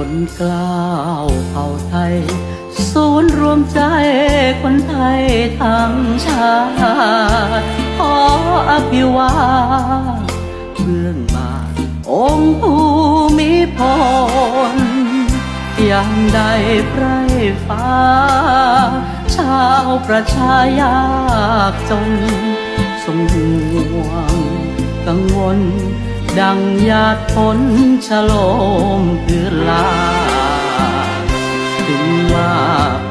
ล้นกล้าวเผ่าไทย ศูนย์รวมใจคนไทยทั้งชาติขออภิวาเบื้องบาองค์ภูมิพลยางใดไพรฟ้า ชาวประชายากจนสงหวงกังวล ดังหยาดฝนฉโลมคือลา ถึงว่า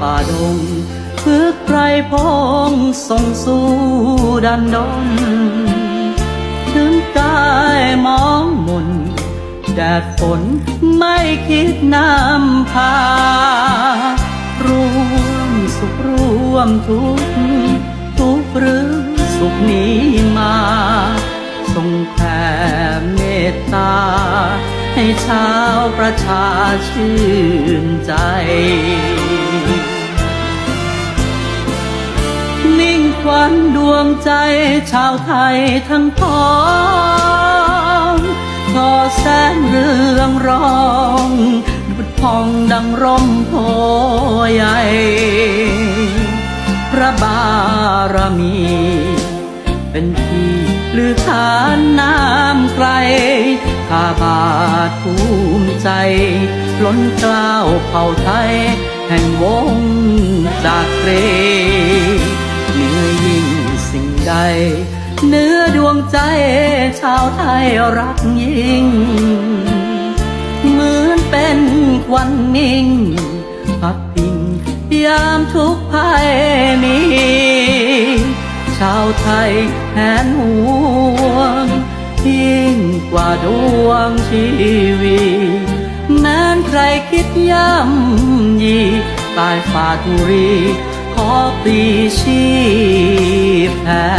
ป่าดงพึกไพรพงส่งสู่ดันดนถึงกายมองมนแดดฝนไม่คิดนำพา ร่วมสุขร่วมทุกทุกข์หรือสุขนี้ม ตา ให้ชาวประชาชื่นใจมิ่งควันดวงใจชาวไทยทั้งพ้องทอแสงเรืองรองดุดพองดังร่มโพใหญ่ พระบารมี เป็นที่ลือขานน้ำไกล ข้าบาทภูมิใจ ล้นกล้าวเผ่าไทย แห่งวงจากเกรเหนือยิ่งสิ่งใด เนื้อดวงใจชาวไทยรักยิ่ง เหมือนเป็นควันนิ่งพักพิงยามทุกภัยมี ชาวไทย แทนห่วง ยิ่งกว่าดวงชีวีแม้นใครคิดย่ำยีตายฝาทุรีขอปีชีพแทน